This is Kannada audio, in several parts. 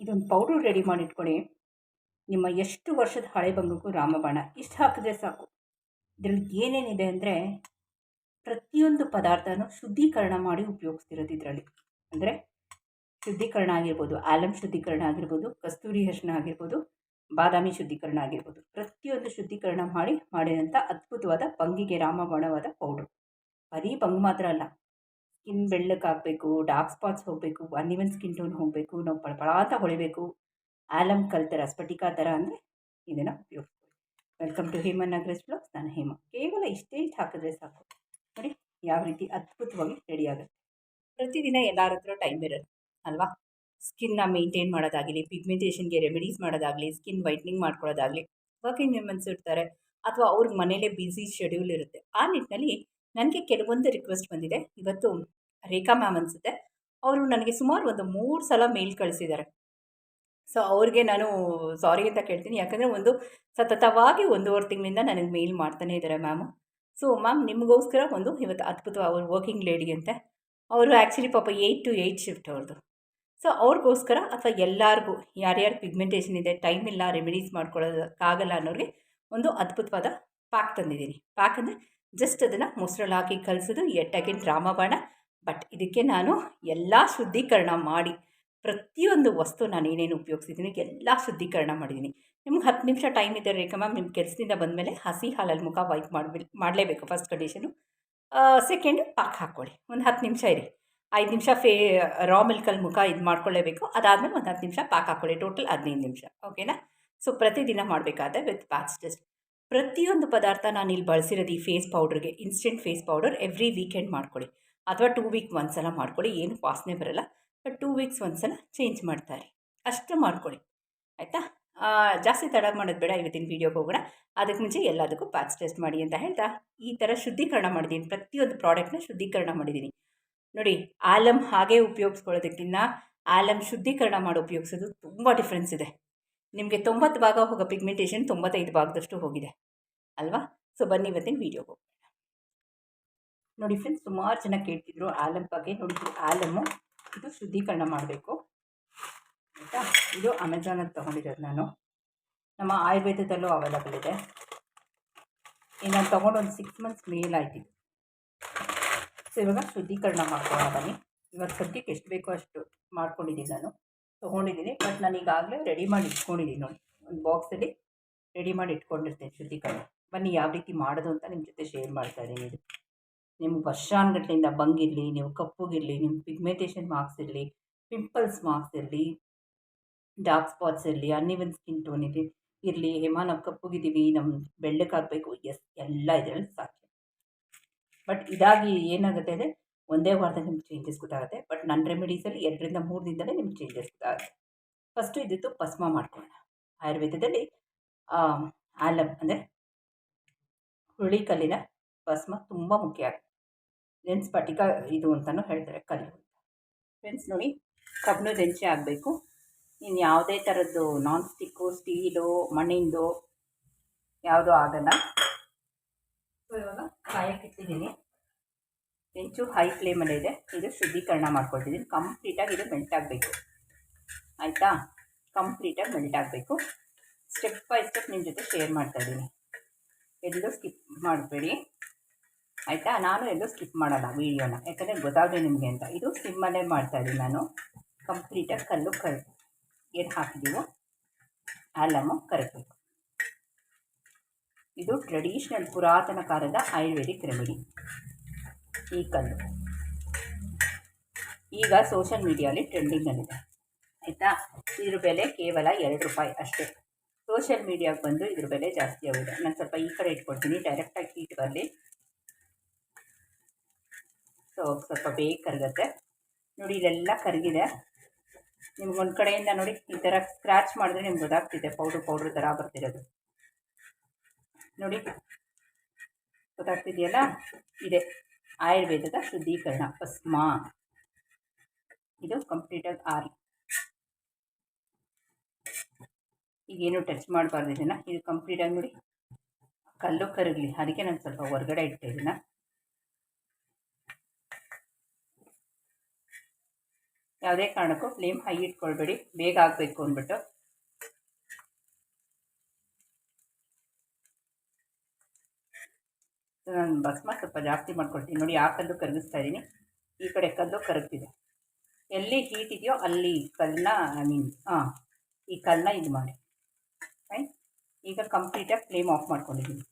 ಇದೊಂದು ಪೌಡ್ರು ರೆಡಿ ಮಾಡಿ ಇಟ್ಕೊಳ್ಳಿ ನಿಮ್ಮ ಎಷ್ಟು ವರ್ಷದ ಹಳೆ ಬಂಗಕ್ಕೂ ರಾಮಬಾಣ, ಇಷ್ಟು ಹಾಕಿದ್ರೆ ಸಾಕು. ಇದರಲ್ಲಿ ಏನೇನಿದೆ ಅಂದರೆ ಪ್ರತಿಯೊಂದು ಪದಾರ್ಥನೂ ಶುದ್ಧೀಕರಣ ಮಾಡಿ ಉಪಯೋಗಿಸ್ತಿರೋದು ಇದರಲ್ಲಿ. ಅಂದರೆ ಶುದ್ಧೀಕರಣ ಆಗಿರ್ಬೋದು ಆಲಮ್ ಶುದ್ಧೀಕರಣ ಆಗಿರ್ಬೋದು, ಕಸ್ತೂರಿ ಹರ್ಷಣ ಆಗಿರ್ಬೋದು, ಬಾದಾಮಿ ಶುದ್ಧೀಕರಣ ಆಗಿರ್ಬೋದು. ಪ್ರತಿಯೊಂದು ಶುದ್ಧೀಕರಣ ಮಾಡಿ ಮಾಡಿದಂಥ ಅದ್ಭುತವಾದ ಬಂಗಿಗೆ ರಾಮಬಾಣವಾದ ಪೌಡ್ರು ಬರೀ ಬಂಗ್ ಮಾತ್ರ ಅಲ್ಲ ಸ್ಕಿನ್ ಬೆಳ್ಳಕ್ಕಾಗಬೇಕು ಡಾರ್ಕ್ ಸ್ಪಾಟ್ಸ್ ಹೋಗಬೇಕು ಅನ್ಇವನ್ ಸ್ಕಿನ್ ಟೋನ್ ಹೋಗಬೇಕು, ನಾವು ಪಳಪಳ ಅಂತ ಹೊಳಿಬೇಕು. ಆಲಮ್ ಕಲ್ ಥರ ಸ್ಫಟಿಕ ಥರ ಅಂದರೆ ಇದನ್ನು ಉಪಯೋಗಿಸ್ಕೊಳ್ಳಿ ವೆಲ್ಕಮ್ ಟು ಹೇಮನ್ ನಗರಸ್ ಬ್ಲಾಗ್ಸ್ ನಾನು ಹೇಮ. ಕೇವಲ ಇಷ್ಟೇ ಇಷ್ಟು ಹಾಕಿದ್ರೆ ಸಾಕು. ನೋಡಿ, ಯಾವ ರೀತಿ ಅದ್ಭುತವಾಗಿ ರೆಡಿ ಆಗುತ್ತೆ. ಪ್ರತಿದಿನ ಎಲ್ಲರ ಹತ್ರ ಟೈಮ್ ಇರೋದು ಅಲ್ವಾ? ಸ್ಕಿನ್ನ ಮೇಂಟೈನ್ ಮಾಡೋದಾಗಲಿ ಪಿಗ್ಮೆಂಟೇಷನ್ಗೆ ರೆಮಿಡೀಸ್ ಮಾಡೋದಾಗಲಿ ಸ್ಕಿನ್ ವೈಟ್ನಿಂಗ್ ಮಾಡ್ಕೊಳ್ಳೋದಾಗಲಿ ವರ್ಕಿಂಗ್ ವುಮೆನ್ಸ್ ಇರ್ತಾರೆ, ಅಥವಾ ಅವ್ರಿಗೆ ಮನೇಲೇ ಬ್ಯುಸಿ ಶೆಡ್ಯೂಲ್ ಇರುತ್ತೆ. ಆ ನಿಟ್ಟಿನಲ್ಲಿ ನನಗೆ ಕೆಲವೊಂದು ರಿಕ್ವೆಸ್ಟ್ ಬಂದಿದೆ. ಇವತ್ತು ರೇಖಾ ಮ್ಯಾಮ್ ಅನಿಸುತ್ತೆ. ಅವರು ನನಗೆ ಸುಮಾರು ಒಂದು ಮೂರು ಸಲ ಮೇಲ್ ಕಳಿಸಿದ್ದಾರೆ. ಸೊ ಅವ್ರಿಗೆ ನಾನು ಸಾರಿ ಅಂತ ಕೇಳ್ತೀನಿ. ಯಾಕಂದರೆ ಒಂದು ಸತತವಾಗಿ ಒಂದೂವರೆ ತಿಂಗಳಿಂದ ನನಗೆ ಮೇಲ್ ಮಾಡ್ತಾನೆ ಇದ್ದಾರೆ ಮ್ಯಾಮು. ಸೊ ಮ್ಯಾಮ್, ನಿಮಗೋಸ್ಕರ ಒಂದು ಇವತ್ತು ಅದ್ಭುತ ಅವರು ವರ್ಕಿಂಗ್ ಲೇಡಿ ಅಂತೆ. ಅವರು ಆ್ಯಕ್ಚುಲಿ ಪಾಪ ಏಯ್ಟ್ ಟು ಏಯ್ಟ್ ಶಿಫ್ಟ್ ಅವ್ರದ್ದು ಸೊ ಅವ್ರಿಗೋಸ್ಕರ ಅಥವಾ ಎಲ್ಲರಿಗೂ ಯಾರ್ಯಾರು ಪಿಗ್ಮೆಂಟೇಷನ್ ಇದೆ ಟೈಮ್ ಇಲ್ಲ ರೆಮಿಡೀಸ್ ಮಾಡ್ಕೊಳ್ಳೋದಕ್ಕಾಗಲ್ಲ ಅನ್ನೋರಿಗೆ ಒಂದು ಅದ್ಭುತವಾದ ಪ್ಯಾಕ್ ತಂದಿದ್ದೀನಿ. ಪ್ಯಾಕ್ ಅಂದರೆ ಜಸ್ಟ್ ಅದನ್ನು ಮೊಸರಲ್ಲಿ ಹಾಕಿ ಕಲಿಸೋದು ಎಟ್ ಅಗೇನ್ ರಾಮಬಾಣ. ಬಟ್ ಇದಕ್ಕೆ ನಾನು ಎಲ್ಲ ಶುದ್ಧೀಕರಣ ಮಾಡಿ ಪ್ರತಿಯೊಂದು ವಸ್ತು ನಾನು ಏನೇನು ಉಪಯೋಗಿಸಿದ್ದೀನಿ, ಎಲ್ಲ ಶುದ್ಧೀಕರಣ ಮಾಡಿದ್ದೀನಿ. ನಿಮ್ಗೆ ಹತ್ತು ನಿಮಿಷ ಟೈಮ್ ಇದೆ ರೇಖಾ ಮ್ಯಾಮ್, ನಿಮ್ಮ ಕೆಲಸದಿಂದ ಬಂದಮೇಲೆ ಹಸಿ ಹಾಲಲ್ಲಿ ಮುಖ ವೈಪ್ ಮಾಡಬಿ ಮಾಡಲೇಬೇಕು ಫಸ್ಟ್ ಕಂಡೀಷನು ಸೆಕೆಂಡು ಪಾಕ್ ಹಾಕ್ಕೊಳ್ಳಿ. ಒಂದು ಹತ್ತು ನಿಮಿಷ ಇರಿ. ಐದು ನಿಮಿಷ ಫೇ ರಾ ಮಿಲ್ಕಲ್ಲಿ ಮುಖ ಇದು ಮಾಡ್ಕೊಳ್ಳೇಬೇಕು. ಅದಾದಮೇಲೆ ಒಂದು ಹತ್ತು ನಿಮಿಷ ಪಾಕ್ ಹಾಕ್ಕೊಳ್ಳಿ. ಟೋಟಲ್ ಹದಿನೈದು ನಿಮಿಷ. ಓಕೆನಾ ಸೊ ಪ್ರತಿದಿನ ಮಾಡಬೇಕಾದ್ರೆ ವಿತ್ ಪ್ಯಾಚ್ ಟೆಸ್ಟ್ ಪ್ರತಿಯೊಂದು ಪದಾರ್ಥ ನಾನು ಇಲ್ಲಿ ಬಳಸಿರೋದು ಈ face ಪೌಡ್ರಿಗೆ instant face powder every weekend ಮಾಡ್ಕೊಳ್ಳಿ. ಅಥವಾ ಟೂ ವೀಕ್ ಒಂದ್ಸಲ ಮಾಡ್ಕೊಳ್ಳಿ, ಏನು ವಾಸನೆ ಬರೋಲ್ಲ ಬಟ್ ಟೂ ವೀಕ್ಸ್ ಒಂದ್ಸಲ ಚೇಂಜ್ ಮಾಡ್ತಾರೆ. ಅಷ್ಟು ಮಾಡ್ಕೊಳ್ಳಿ. ಆಯಿತಾ? ಜಾಸ್ತಿ ತಡ ಮಾಡೋದು ಬೇಡ, ಇವತ್ತಿನ ವೀಡಿಯೋಗೆ ಹೋಗೋಣ. ಅದಕ್ಕೆ ಮುಂಚೆ ಎಲ್ಲದಕ್ಕೂ ಪ್ಯಾಚ್ ಟೆಸ್ಟ್ ಮಾಡಿ ಅಂತ ಹೇಳ್ತಾ. ಈ ಥರ ಶುದ್ಧೀಕರಣ ಮಾಡಿದ್ದೀನಿ. ಪ್ರತಿಯೊಂದು ಪ್ರಾಡಕ್ಟ್ನ ಶುದ್ಧೀಕರಣ ಮಾಡಿದ್ದೀನಿ. ನೋಡಿ ಆಲಮ್ ಹಾಗೆ ಉಪಯೋಗಿಸ್ಕೊಳ್ಳೋದಕ್ಕಿಂತ ಆಲಮ್ ಶುದ್ಧೀಕರಣ ಮಾಡಿ ಉಪಯೋಗಿಸೋದು ತುಂಬ ಡಿಫ್ರೆನ್ಸ್ ಇದೆ. ನಿಮಗೆ ತೊಂಬತ್ತು ಭಾಗ ಹೋಗೋ ಪಿಗ್ಮೆಂಟೇಷನ್ ತೊಂಬತ್ತೈದು ಭಾಗದಷ್ಟು ಹೋಗಿದೆ. ಅಲ್ವಾ? ಸೊ ಬನ್ನಿ ಇವತ್ತಿನ ವೀಡಿಯೋಗೆ ಹೋಗೋಣ. ನೋಡಿ ಫ್ರೆಂಡ್ಸ್ ಸುಮಾರು ಜನ ಕೇಳ್ತಿದ್ರು ಆಲಮ್ ಬಗ್ಗೆ. ನೋಡಿ ಆಲಮ್ಮು ಇದು ಶುದ್ಧೀಕರಣ ಮಾಡಬೇಕು. ಆಯಿತಾ? ಇದು ಅಮೆಝಾನಲ್ಲಿ ತೊಗೊಂಡಿರೋದು ನಾನು. ನಮ್ಮ ಆಯುರ್ವೇದದಲ್ಲೂ ಅವೈಲಬಲ್ ಇದೆ. ನಾನು ತೊಗೊಂಡು ಒಂದು ಸಿಕ್ಸ್ ಮಂತ್ಸ್ ಮೇಲಾಯ್ತು ಸೊ ಇವಾಗ ಶುದ್ಧೀಕರಣ ಮಾಡ್ಕೊಳ್ಳೋಣ ಬನ್ನಿ. ಇವಾಗ ಸದ್ಯಕ್ಕೆ ಎಷ್ಟು ಬೇಕೋ ಅಷ್ಟು ಮಾಡ್ಕೊಂಡಿದ್ದೀನಿ ನಾನು. ತೊಗೊಂಡಿದ್ದೀನಿ. ಬಟ್ ನಾನು ಈಗಾಗಲೇ ರೆಡಿ ಮಾಡಿ ಇಟ್ಕೊಂಡಿದ್ದೀನಿ ನೋಡಿ. ಒಂದು ಬಾಕ್ಸಲ್ಲಿ ರೆಡಿ ಮಾಡಿ ಇಟ್ಕೊಂಡಿರ್ತೀನಿ ಶುದ್ಧೀಕರಣ. ಬನ್ನಿ, ಯಾವ ರೀತಿ ಮಾಡೋದು ಅಂತ ನಿಮ್ಮ ಜೊತೆ ಶೇರ್ ಮಾಡ್ತಾ ಇದ್ದೀನಿ. ಇದು ನಿಮ್ಗೆ ವರ್ಷಾನುಗಟ್ಲೆಯಿಂದ ಬಂಗಿರಲಿ, ನೀವು ಕಪ್ಪುಗಿರಲಿ, ನಿಮ್ಮ ಪಿಗ್ಮೆಂಟೇಷನ್ ಮಾರ್ಕ್ಸ್ ಇರಲಿ ಪಿಂಪಲ್ಸ್ ಮಾರ್ಕ್ಸ್ ಇರಲಿ ಡಾರ್ಕ್ ಸ್ಪಾಟ್ಸ್ ಇರಲಿ ಅನ್ಇವನ್ ಸ್ಕಿನ್ ಟೋನ್ ಇದೆ ಇರಲಿ, ಹೇಮ ನಾವು ಕಪ್ಪುಗಿದ್ದೀವಿ ನಮ್ಮ ಬೆಳ್ಳಕ್ಕಾಗಬೇಕು ಎಸ್ ಎಲ್ಲ ಇದರಲ್ಲಿ ಸಾಧ್ಯ. ಬಟ್ ಇದಾಗಿ ಏನಾಗುತ್ತೆ ಅಂದರೆ ಒಂದೇ ವಾರದಲ್ಲಿ ನಿಮ್ಗೆ ಚೇಂಜಸ್ ಗೊತ್ತಾಗುತ್ತೆ ಬಟ್ ನನ್ನ ರೆಮಿಡೀಸಲ್ಲಿ ಎರಡರಿಂದ ಮೂರು ದಿನದಲ್ಲೇ ನಿಮ್ಗೆ ಚೇಂಜಸ್ ಗೊತ್ತಾಗುತ್ತೆ. ಫಸ್ಟು ಇದ್ದಿತ್ತು ಪಸ್ಮ ಮಾಡ್ಕೊಳ್ಳೋಣ. ಆಯುರ್ವೇದದಲ್ಲಿ ಆಲಮ್ ಅಂದರೆ ಹುರುಳಿಕಲ್ಲಿನ ಪಸ್ಮ ತುಂಬ ಮುಖ್ಯ ಆಗುತ್ತೆ. ದೆನ್ ಸ್ಫಟಿಕ ಇದು ಅಂತಲೂ ಹೇಳ್ತಾರೆ ಕಲ್ಲು ಫ್ರೆಂಡ್ಸ್ ನೋಡಿ ಕಬ್ಬಿಣದ ಹೆಂಚೆ ಆಗಬೇಕು. ಇನ್ನು ಯಾವುದೇ ಥರದ್ದು ನಾನ್ ಸ್ಟಿಕ್ಕು ಸ್ಟೀಲು ಮಣ್ಣಿಂದು ಯಾವುದೂ ಆಗಲ್ಲ. ಸೊ ಇವಾಗ ಕಾಯಕ್ಕೆ ಹೆಂಚು ಹೈ ಫ್ಲೇಮಲ್ಲಿ ಇದೆ. ಇದು ಶುದ್ಧೀಕರಣ ಮಾಡ್ಕೊಳ್ತಿದ್ದೀನಿ. ಕಂಪ್ಲೀಟಾಗಿ ಇದು ಮೆಲ್ಟ್ ಆಗಬೇಕು. ಆಯಿತಾ? ಕಂಪ್ಲೀಟಾಗಿ ಮೆಲ್ಟ್ ಆಗಬೇಕು. ಸ್ಟೆಪ್ ಬೈ ಸ್ಟೆಪ್ ನಿಮ್ಮ ಜೊತೆ ಶೇರ್ ಮಾಡ್ತಾಯಿದ್ದೀನಿ ಎಲ್ಲೂ ಸ್ಕಿಪ್ ಮಾಡಬೇಡಿ. ಆಯಿತಾ? ನಾನು ಎಲ್ಲೂ ಸ್ಕಿಪ್ ಮಾಡಲ್ಲ ವೀಡಿಯೋನ ಯಾಕಂದರೆ ಗೊತ್ತಾಗಲಿ ನಿಮಗೆ ಅಂತ. ಇದು ಸಿಮ್ಮಲ್ಲೇ ಮಾಡ್ತಾಯಿದ್ದೀನಿ ನಾನು. ಕಂಪ್ಲೀಟಾಗಿ ಕಲ್ಲು ಕರ್, ಏನು ಹಾಕಿದ್ದೀವೋ ಆಲಮು ಕರಗಬೇಕು. ಇದು ಟ್ರೆಡಿಷ್ನಲ್ ಪುರಾತನ ಕಾಲದ ಆಯುರ್ವೇದಿಕ್ ರೆಮಿಡಿ ಈ ಕಲ್ಲು. ಈಗ ಸೋಷಲ್ ಮೀಡಿಯಲ್ಲಿ ಟ್ರೆಂಡಿಂಗಲ್ಲಿದೆ ಆಯಿತಾ? ಇದ್ರ ಬೆಲೆ ಕೇವಲ ಎರಡು ರೂಪಾಯಿ ಅಷ್ಟೇ. ಸೋಷಿಯಲ್ ಮೀಡಿಯಾಗೆ ಬಂದು ಇದ್ರ ಬೆಲೆ ಜಾಸ್ತಿ ಆಗಿದೆ. ನಾನು ಸ್ವಲ್ಪ ಈ ಕಡೆ ಇಟ್ಕೊಡ್ತೀನಿ. ಡೈರೆಕ್ಟಾಗಿ ಹೀಟ್ ಬರಲಿ. ಸೊ, ಸ್ವಲ್ಪ ಬೇಗ ಕರಗುತ್ತೆ. ನೋಡಿ, ಇದೆಲ್ಲ ಕರಗಿದೆ. ನಿಮ್ಗೊಂದು ಕಡೆಯಿಂದ ನೋಡಿ, ಈ ಥರ ಸ್ಕ್ರ್ಯಾಚ್ ಮಾಡಿದ್ರೆ ನಿಮ್ಗೆ ಗೊತ್ತಾಗ್ತಿದೆ ಪೌಡ್ರ್ ಪೌಡ್ರ್ ಥರ ಬರ್ತಿರೋದು. ನೋಡಿ, ಗೊತ್ತಾಗ್ತಿದೆಯಲ್ಲ? ಇದೆ. ಆಯುರ್ವೇದದ ಶುದ್ಧೀಕರಣ ಪಸ್ಮಾ ಇದು ಕಂಪ್ಲೀಟಾಗಿ ಆರಿ. ಈಗೇನು ಟಚ್ ಮಾಡಬಾರ್ದು ಇದನ್ನು. ಇದು ಕಂಪ್ಲೀಟಾಗಿ ನೋಡಿ, ಕಲ್ಲು ಕರಗಲಿ. ಅದಕ್ಕೆ ನಾನು ಸ್ವಲ್ಪ ಹೊರಗಡೆ ಇಟ್ಟೆ ಇದನ್ನು. ಯಾವುದೇ ಕಾರಣಕ್ಕೂ ಫ್ಲೇಮ್ ಹೈ ಇಟ್ಕೊಳ್ಬೇಡಿ. ಬೇಗ ಆಗಬೇಕು ಅಂದ್ಬಿಟ್ಟು. ನಾನು ಭಸ್ಮ ಸ್ವಲ್ಪ ಜಾಸ್ತಿ ಮಾಡ್ಕೊಳ್ತೀನಿ. ನೋಡಿ, ಆ ಕಲ್ಲು ಕರಗಿಸ್ತಾ ಇದ್ದೀನಿ. ಈ ಕಡೆ ಕಲ್ಲು ಕರಗ್ತಿದೆ. ಎಲ್ಲಿ ಹೀಟ್ ಇದೆಯೋ ಅಲ್ಲಿ ಕಲ್ಲನ್ನ ಐ ಮೀನ್ ಹಾಂ ಈ ಕಲ್ಲನ್ನ ಇದು ಮಾಡಿ. ಫೈನ್ ಈಗ ಕಂಪ್ಲೀಟಾಗಿ ಫ್ಲೇಮ್ ಆಫ್ ಮಾಡ್ಕೊಂಡಿದ್ದೀನಿ.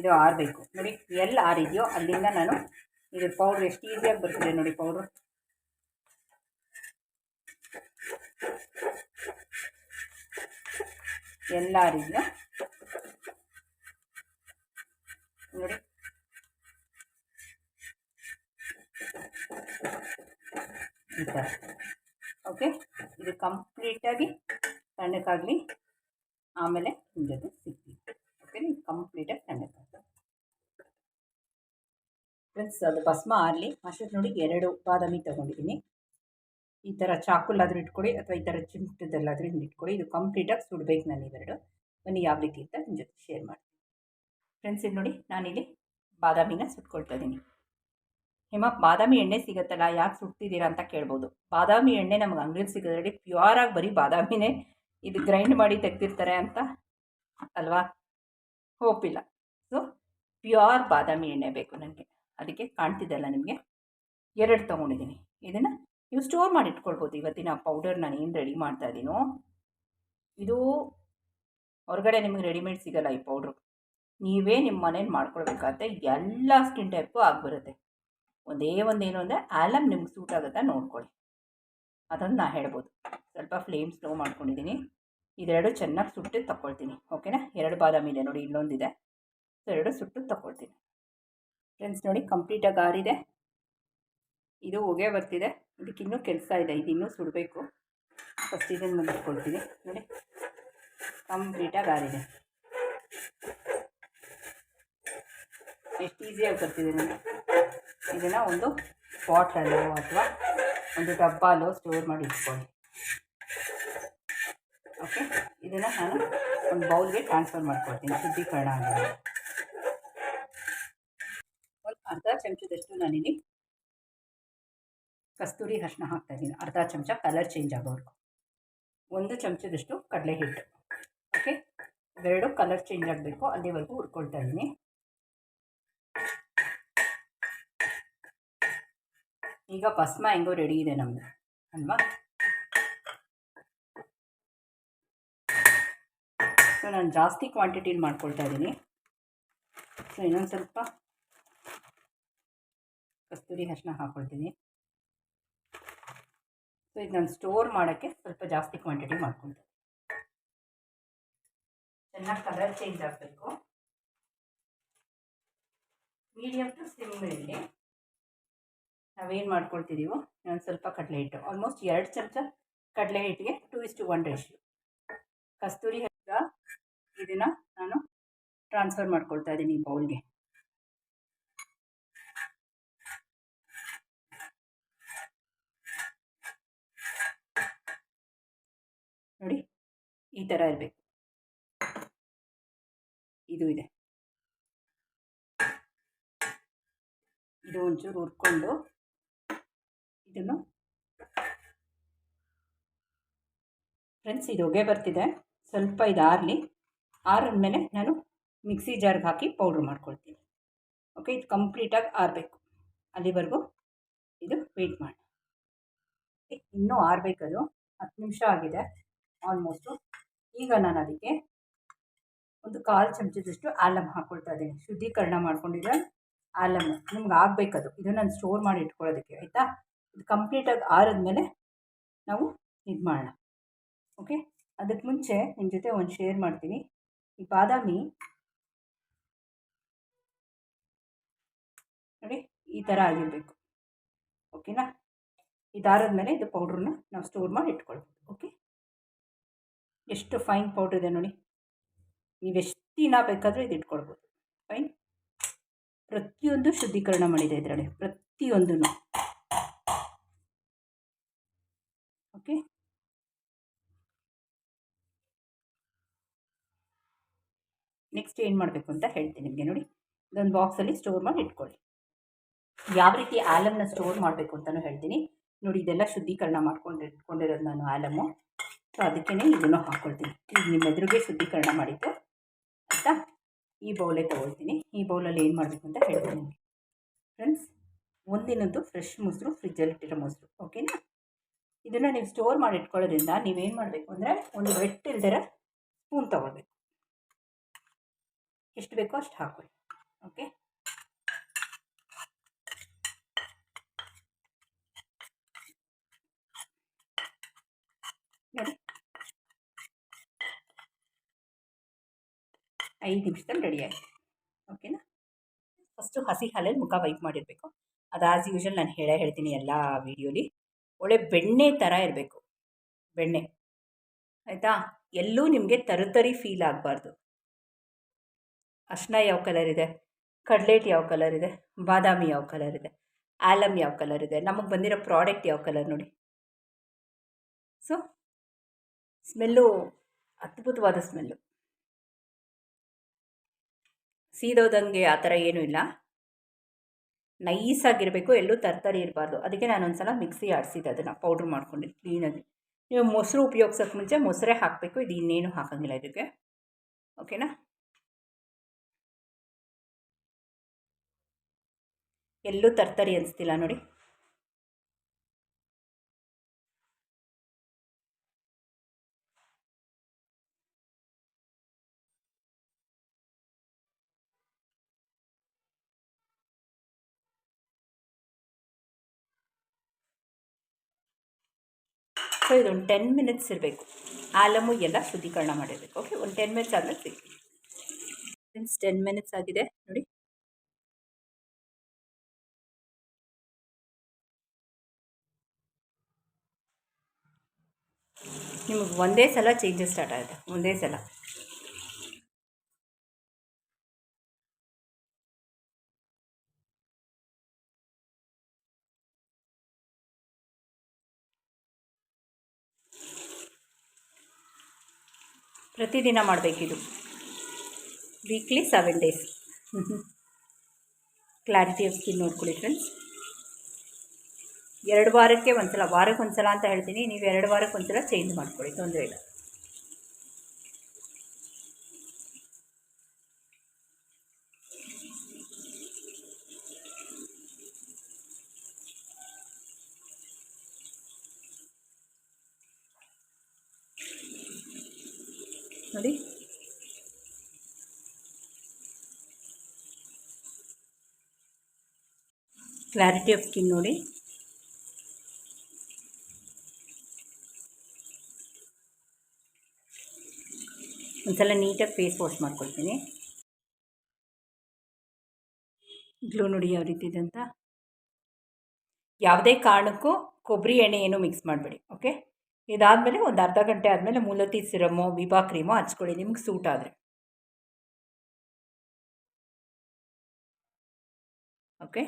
ಇದು ಆರಬೇಕು. ನೋಡಿ, ಎಲ್ಲಿ ಆರಿದೆಯೋ ಅಲ್ಲಿಂದ ನಾನು, ಇದು ಪೌಡ್ರ್ ಎಷ್ಟು ಈಸಿಯಾಗಿ ಬರ್ತಿದೆ ನೋಡಿ ಪೌಡ್ರು ಎಲ್ಲ ಆರಿದೆಯೋ ನೋಡಿ ಓಕೆ ಇದು ಕಂಪ್ಲೀಟಾಗಿ ತಣ್ಣಕ್ಕಾಗಲಿ ಆಮೇಲೆ ನಿಮ್ಮ ಜೊತೆ ಸಿಗ್ತೀನಿ ಓಕೆ ಕಂಪ್ಲೀಟಾಗಿ ತಣ್ಣಕ್ಕಾಗಲಿ ಫ್ರೆಂಡ್ಸ್ ಅದು ಭಸ್ಮ ಆರಲಿ ಅಷ್ಟೊತ್ತು ನೋಡಿ ಎರಡು ಬಾದಾಮಿ ತೊಗೊಂಡಿದ್ದೀನಿ. ಈ ಥರ ಚಾಕುಲ್ಲಾದರೂ ಇಟ್ಕೊಳ್ಳಿ ಅಥವಾ ಈ ಥರ ಚಿಮಟದಲ್ಲಾದರೂ ಹಿಂಗೆ ಇಟ್ಕೊಳ್ಳಿ ಇದು ಕಂಪ್ಲೀಟಾಗಿ ಸುಡ್ಬೇಕು ನಾನು ಇವೆರಡು. ಬನ್ನಿ ಯಾವ ರೀತಿ ಅಂತ ನಿಮ್ಮ ಜೊತೆ ಶೇರ್ ಮಾಡ್ತೀನಿ. ಫ್ರೆಂಡ್ಸ್ ಇದು ನೋಡಿ, ನಾನಿಲ್ಲಿ ಬಾದಾಮಿನ ಸುಟ್ಕೊಳ್ತಾ ಇದ್ದೀನಿ. ಹೇಮ, ಬಾದಾಮಿ ಎಣ್ಣೆ ಸಿಗುತ್ತಲ್ಲ, ಯಾಕೆ ಸುಡ್ತಿದ್ದೀರಾ ಅಂತ ಕೇಳ್ಬೋದು. ಬಾದಾಮಿ ಎಣ್ಣೆ ನಮಗೆ ಅಂಗಡಿಯಲ್ಲಿ ಸಿಗೋದ್ರಲ್ಲಿ ಪ್ಯೂರಾಗಿ ಬರೀ ಬಾದಾಮಿನೇ ಇದು ಗ್ರೈಂಡ್ ಮಾಡಿ ತೆಗ್ದಿರ್ತಾರೆ ಅಂತ ಅಲ್ವಾ? ಹೋಪಿಲ್ಲ ಸೊ ಪ್ಯೂರ್ ಬಾದಾಮಿ ಎಣ್ಣೆ ಬೇಕು ನನಗೆ. ಅದಕ್ಕೆ ಕಾಣ್ತಿದ್ದಲ್ಲ ನಿಮಗೆ. ಎರಡು ತೊಗೊಂಡಿದ್ದೀನಿ. ಇದನ್ನು ನೀವು ಸ್ಟೋರ್ ಮಾಡಿ ಇಟ್ಕೊಳ್ಬೋದು ಇವತ್ತಿನ ಪೌಡರ್ ನಾನು ಏನು ರೆಡಿ ಮಾಡ್ತಾ ಇದ್ದೀನೋ, ಇದು ಹೊರಗಡೆ ನಿಮಗೆ ರೆಡಿಮೇಡ್ ಸಿಗಲ್ಲ ಈ ಪೌಡ್ರು ನೀವೇ ನಿಮ್ಮ ಮನೇಲಿ ಮಾಡ್ಕೊಳ್ಬೇಕಾದ ಎಲ್ಲ ಸ್ಕಿನ್ ಟೈಪು ಆಗಿಬರುತ್ತೆ ಒಂದೇ ಒಂದೇನು ಅಂದರೆ ಆಲಮ್ ನಿಮ್ಗೆ ಸೂಟ್ ಆಗುತ್ತಾ ನೋಡ್ಕೊಳ್ಳಿ. ಅದನ್ನು ನಾ ಹೇಳ್ಬೋದು. ಸ್ವಲ್ಪ ಫ್ಲೇಮ್ ಸ್ಲೋ ಮಾಡ್ಕೊಂಡಿದ್ದೀನಿ. ಇದೆರಡು ಚೆನ್ನಾಗಿ ಸುಟ್ಟು ತಗೊಳ್ತೀನಿ ಓಕೆನಾ? ಎರಡು ಬಾದಾಮಿ ಇದೆ ನೋಡಿ, ಇಲ್ಲೊಂದಿದೆ. ಸೊ ಎರಡು ಸುಟ್ಟು ತಗೊಳ್ತೀನಿ ಫ್ರೆಂಡ್ಸ್ ನೋಡಿ ಕಂಪ್ಲೀಟಾಗಿ ಆರಿದೆ. ಇದು ಹೊಗೆ ಬರ್ತಿದೆ. ಇದಕ್ಕಿನ್ನೂ ಕೆಲಸ ಇದೆ, ಇದು ಇನ್ನೂ ಸುಡಬೇಕು. ಫಸ್ಟ್ ಇದನ್ನು ಮುಗಿಸ್ಕೊಳ್ತೀನಿ, ನೋಡಿ. ಕಂಪ್ಲೀಟಾಗಿ ಆರಿದೆ. ಎಷ್ಟು ಈಸಿಯಾಗಿ ಬರ್ತಿದೆ ನಾನು ಇದನ್ನು ಒಂದು ಬಾಟಲೋ ಅಥವಾ ಒಂದು ಡಬ್ಬಾಲೋ ಸ್ಟೋರ್ ಮಾಡಿ ಇಟ್ಕೊಳ್ಳಿ. ಓಕೆ ಇದನ್ನು ನಾನು ಒಂದು ಬೌಲ್ಗೆ ಟ್ರಾನ್ಸ್ಫರ್ ಮಾಡ್ಕೊಳ್ತೀನಿ, ಶುದ್ಧೀಕರಣ ಅಂತ ಒಂದು ಅರ್ಧ ಚಮಚದಷ್ಟು ನಾನಿಲ್ಲಿ ಕಸ್ತೂರಿ ಅರಿಶಿನ ಹಾಕ್ತಾಯಿದ್ದೀನಿ. ಅರ್ಧ ಚಮಚ ಕಲರ್ ಚೇಂಜ್ ಆಗೋವರೆಗೂ. ಒಂದು ಚಮಚದಷ್ಟು ಕಡಲೆ ಹಿಟ್ಟು ಓಕೆ ಇವೆರಡು ಕಲರ್ ಚೇಂಜ್ ಆಗಬೇಕು. ಅಲ್ಲಿವರೆಗೂ ಹುರ್ಕೊಳ್ತಾ ಇದ್ದೀನಿ ಈಗ ಭಸ್ಮ ಹೆಂಗೋ ರೆಡಿ ಇದೆ ನಮ್ಮದು ಅಲ್ವಾ? ಸೊ ನಾನು ಜಾಸ್ತಿ ಕ್ವಾಂಟಿಟೀಲಿ ಮಾಡ್ಕೊಳ್ತಾ ಇದ್ದೀನಿ ಸೊ ಇನ್ನೊಂದು ಸ್ವಲ್ಪ ಕಸ್ತೂರಿ ಅರಿಶಿನ ಹಾಕ್ಕೊಳ್ತೀನಿ ಸೊ ಇದು ನಾನು ಸ್ಟೋರ್ ಮಾಡೋಕ್ಕೆ ಸ್ವಲ್ಪ ಜಾಸ್ತಿ ಕ್ವಾಂಟಿಟಿ ಮಾಡ್ಕೊಂಡೆ. ಚೆನ್ನಾಗಿ ಕಲರ್ ಚೇಂಜ್ ಆಗಬೇಕು. ಮೀಡಿಯಮ್ ಟು ಸಿಮ್ ಇರಲಿ ನಾವೇನು ಮಾಡ್ಕೊಳ್ತಿದ್ದೀವೋ ನಾನು ಸ್ವಲ್ಪ ಕಡಲೆ ಹಿಟ್ಟು ಆಲ್ಮೋಸ್ಟ್ ಎರಡು ಚಮಚ ಕಡಲೆ ಹಿಟ್ಟಿಗೆ two is to one ratio ಕಸ್ತೂರಿ ಇದನ್ನು ನಾನು ಟ್ರಾನ್ಸ್ಫರ್ ಮಾಡ್ಕೊಳ್ತಾ ಇದ್ದೀನಿ ಬೌಲ್ಗೆ ನೋಡಿ, ಈ ಥರ ಇರಬೇಕು. ಇದು ಇದೆ. ಇದು ಒಂಚೂರು ಹುರ್ಕೊಂಡು ಇದನ್ನು ಫ್ರೆಂಡ್ಸ್, ಇದು ಹೊಗೆ ಬರ್ತಿದೆ. ಸ್ವಲ್ಪ ಇದು ಆರಲಿ. ಆರಿದ್ಮೇಲೆ ನಾನು ಮಿಕ್ಸಿ ಜಾರ್ಗೆ ಹಾಕಿ ಪೌಡ್ರ್ ಮಾಡ್ಕೊಳ್ತೀನಿ. ಓಕೆ, ಇದು ಕಂಪ್ಲೀಟಾಗಿ ಆರಬೇಕು. ಅಲ್ಲಿವರೆಗೂ ಇದು ವೆಯ್ಟ್ ಮಾಡಿ. ಇನ್ನೂ ಆರಬೇಕದು. ಹತ್ತು ನಿಮಿಷ ಆಗಿದೆ. ಆಲ್ಮೋಸ್ಟು ಈಗ ನಾನು ಅದಕ್ಕೆ ಒಂದು ಕಾಲು ಚಮಚದಷ್ಟು ಆಲಮ್ ಹಾಕ್ಕೊಳ್ತಾ ಇದ್ದೀನಿ. ಶುದ್ಧೀಕರಣ ಮಾಡ್ಕೊಂಡಿದ್ದೆ ಆಲಮ್ ನಿಮ್ಗೆ ಆಗಬೇಕದು. ಇದು ನಾನು ಸ್ಟೋರ್ ಮಾಡಿ ಇಟ್ಕೊಳ್ಳೋದಕ್ಕೆ, ಆಯಿತಾ? ಇದು ಕಂಪ್ಲೀಟಾಗಿ ಆರಿದ್ಮೇಲೆ ನಾವು ಇದು ಮಾಡೋಣ. ಓಕೆ ಅದಕ್ಕೆ ಮುಂಚೆ ನಿಮ್ಮ ಜೊತೆ ಒಂದು ಶೇರ್ ಮಾಡ್ತೀನಿ. ಈ ಬಾದಾಮಿ ನೋಡಿ, ಈ ಥರ ಆಗಿರಬೇಕು. ಓಕೆನಾ ಇದಾರದ್ಮೇಲೆ ಇದು ಪೌಡ್ರನ್ನ ನಾವು ಸ್ಟೋರ್ ಮಾಡಿ ಇಟ್ಕೊಳ್ಬೋದು. ಓಕೆ ಎಷ್ಟು ಫೈನ್ ಪೌಡ್ರ್ ಇದೆ ನೋಡಿ. ನೀವು ಎಷ್ಟು ದಿನ ಬೇಕಾದರೂ ಇದು ಇಟ್ಕೊಳ್ಬೋದು. ಫೈನ್ ಪ್ರತಿಯೊಂದು ಶುದ್ಧೀಕರಣ ಮಾಡಿದೆ ಇದರಲ್ಲಿ ಪ್ರತಿಯೊಂದೂ ಓಕೆ ನೆಕ್ಸ್ಟ್ ಏನು ಮಾಡಬೇಕು ಅಂತ ಹೇಳ್ತೀನಿ ನಿಮಗೆ ನೋಡಿ. ಇದೊಂದು ಬಾಕ್ಸಲ್ಲಿ ಸ್ಟೋರ್ ಮಾಡಿ ಇಟ್ಕೊಳ್ಳಿ. ಯಾವ ರೀತಿ ಆಲಮ್ನ ಸ್ಟೋರ್ ಮಾಡಬೇಕು ಅಂತಲೂ ಹೇಳ್ತೀನಿ. ನೋಡಿ, ಇದೆಲ್ಲ ಶುದ್ಧೀಕರಣ ಮಾಡ್ಕೊಂಡು ಇಟ್ಕೊಂಡಿರೋದು ನಾನು ಆಲಮು ಸೊ ಅದಕ್ಕೇ ಇದನ್ನು ಹಾಕ್ಕೊಳ್ತೀನಿ ಈಗ ನಿಮ್ಮ ಎದುರಿಗೆ ಶುದ್ಧೀಕರಣ ಮಾಡಿದ್ದು, ಆಯಿತಾ? ಈ ಬೌಲೇ ತಗೊಳ್ತೀನಿ. ಈ ಬೌಲಲ್ಲಿ ಏನು ಮಾಡಬೇಕು ಅಂತ ಹೇಳ್ತೀನಿ ಫ್ರೆಂಡ್ಸ್ ಒಂದಿನದ್ದು ಫ್ರೆಶ್ ಮೊಸರು ಫ್ರಿಜ್ಜಲ್ಲಿಟ್ಟಿರೋ ಮೊಸರು ಓಕೆನಾ ಇದನ್ನು ನೀವು ಸ್ಟೋರ್ ಮಾಡಿ ಇಟ್ಕೊಳ್ಳೋದ್ರಿಂದ ನೀವೇನು ಮಾಡಬೇಕು ಅಂದರೆ ಒಂದು ವೆಟ್ ಇಲ್ದಿರ ಸ್ಪೂನ್ ತೊಗೊಳ್ಬೇಕು. ಎಷ್ಟು ಬೇಕೋ ಅಷ್ಟು ಹಾಕ್ಕೊಳ್ಳಿ ಓಕೆ ನೋಡಿ ಐದು ನಿಮಿಷದಲ್ಲಿ ರೆಡಿ ಆಯಿತು. ಓಕೆನಾ ಫಸ್ಟು ಹಸಿ ಹಾಲಲ್ಲಿ ಮುಖ ವೈಪ್ ಮಾಡಿರಬೇಕು. ಅದು ಆಸ್ ಯೂಶ್ವಲ್ ನಾನು ಹೇಳೇ ಹೇಳ್ತೀನಿ ಎಲ್ಲ ವೀಡಿಯೋಲಿ ಒಳ್ಳೆ ಬೆಣ್ಣೆ ಥರ ಇರಬೇಕು. ಬೆಣ್ಣೆ. ಆಯಿತಾ? ಎಲ್ಲೂ ನಿಮಗೆ ತರತರಿ ಫೀಲ್ ಆಗಬಾರ್ದು. ಅರ್ಶಿನ ಯಾವ ಕಲರ್ ಇದೆ? ಕಡ್ಲೆಟ್ ಯಾವ ಕಲರ್ ಇದೆ? ಬಾದಾಮಿ ಯಾವ ಕಲರ್ ಇದೆ? ಆಲಮ್ ಯಾವ ಕಲರ್ ಇದೆ? ನಮಗೆ ಬಂದಿರೋ ಪ್ರಾಡಕ್ಟ್ ಯಾವ ಕಲರ್ ನೋಡಿ. ಸೊ ಸ್ಮೆಲ್ಲು ಅದ್ಭುತವಾದ ಸ್ಮೆಲ್ಲು ಸೀದೋದಂಗೆ ಆ ಥರ ಏನೂ ಇಲ್ಲ. ನೈಸಾಗಿರಬೇಕು, ಎಲ್ಲೂ ತರ್ತರಿ ಇರಬಾರ್ದು. ಅದಕ್ಕೆ ನಾನು ಒಂದು ಸಲ ಮಿಕ್ಸಿ ಆಡಿಸಿದ್ದೆ ಅದನ್ನು, ಪೌಡ್ರ್ ಮಾಡ್ಕೊಂಡು ಕ್ಲೀನಾಗಿ. ನೀವು ಮೊಸರು ಉಪಯೋಗ್ಸೋಕ್ಕೆ ಮುಂಚೆ ಮೊಸರೇ ಹಾಕಬೇಕು, ಇದು ಇನ್ನೇನು ಹಾಕೋಂಗಿಲ್ಲ ಇದಕ್ಕೆ. ಓಕೆನಾ? ಎಲ್ಲೂ ತರ್ತರಿ ಅನಿಸ್ತಿಲ್ಲ ನೋಡಿ. ಸೊ ಇದೊಂದು ಟೆನ್ ಮಿನಿಟ್ಸ್ ಇರಬೇಕು. ಆಲಮು ಎಲ್ಲ ಶುದ್ಧೀಕರಣ ಮಾಡಿರಬೇಕು. ಓಕೆ ಒಂದು ಟೆನ್ ಮಿನಿಟ್ಸ್ ಆದಮೇಲೆ ಸಿಗಿ. ಮೀನ್ಸ್ ಟೆನ್ ಮಿನಿಟ್ಸ್ ಆಗಿದೆ. ನೋಡಿ. ನಿಮಗೆ ಒಂದೇ ಸಲ ಚೇಂಜಸ್ ಸ್ಟಾರ್ಟ್ ಆಗುತ್ತೆ. ಒಂದೇ ಸಲ. ಪ್ರತಿದಿನ ಮಾಡಬೇಕಿದು. Weekly seven days clarity of skin ನೋಡ್ಕೊಳ್ಳಿ ಫ್ರೆಂಡ್ಸ್ ಎರಡು ವಾರಕ್ಕೆ ಒಂದು ಸಲ ವಾರಕ್ಕೆ ಒಂದು ಸಲ ಅಂತ ಹೇಳ್ತೀನಿ. ನೀವು ಎರಡು ವಾರಕ್ಕೆ ಒಂದು ಸಲ ಚೇಂಜ್ ಮಾಡ್ಕೊಳ್ಳಿ, ತೊಂದರೆ ಇಲ್ಲ ನೋಡಿ ಕ್ಲಾರಿಟಿ ಆಫ್ ಸ್ಕಿನ್ ನೋಡಿ. ಒಂದ್ಸಲ ನೀಟಾಗಿ ಫೇಸ್ ವಾಶ್ ಮಾಡ್ಕೊಳ್ತೀನಿ. ಗ್ಲೂ ನೋಡಿ ಯಾವ ರೀತಿ ಇದೆ ಅಂತ. ಯಾವುದೇ ಕಾರಣಕ್ಕೂ ಕೊಬ್ಬರಿ ಎಣ್ಣೆ ಏನು ಮಿಕ್ಸ್ ಮಾಡಬೇಡಿ ಓಕೆ ಇದಾದಮೇಲೆ ಒಂದು ಅರ್ಧ ಗಂಟೆ ಆದಮೇಲೆ ಮೂಲತಿ ಸಿರಮೋ, ವಿಭಾ ಕ್ರೀಮೋ ಹಚ್ಕೊಳ್ಳಿ, ನಿಮ್ಗೆ ಸೂಟ್ ಆದರೆ. ಓಕೆ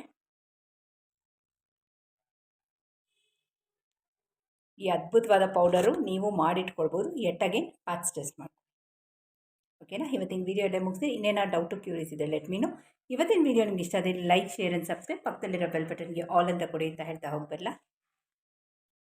ಈ ಅದ್ಭುತವಾದ ಪೌಡರು ನೀವು ಮಾಡಿಟ್ಕೊಳ್ಬೋದು. ಎಟ್ಟಾಗೆ ಪ್ಯಾಚ್ ಟೆಸ್ಟ್ ಮಾಡಿ. ಓಕೆನಾ ಇವತ್ತಿನ ವೀಡಿಯೋ ಎಲ್ಲ ಮುಗಿಸಿ, ಇನ್ನೇನಾದ್ರು ಡೌಟು ಕ್ಯೂರಿಯಸ್ ಇದೆ ಲೆಟ್ ಮೀನು ಇವತ್ತಿನ ವೀಡಿಯೋ ನಿಮ್ಗೆ ಇಷ್ಟ ಆದರೆ ಲೈಕ್ ಶೇರ್ ಆ್ಯಂಡ್ ಸಬ್ಸ್ಕ್ರೈಬ್ ಪಕ್ಕದಲ್ಲಿರೋ ಬೆಲ್ ಬಟನ್ಗೆ ಆಲ್ ಅಂತ ಕೊಡಿ ಅಂತ ಹೇಳ್ತಾ ಹೋಗ್ಬರಲ್ಲ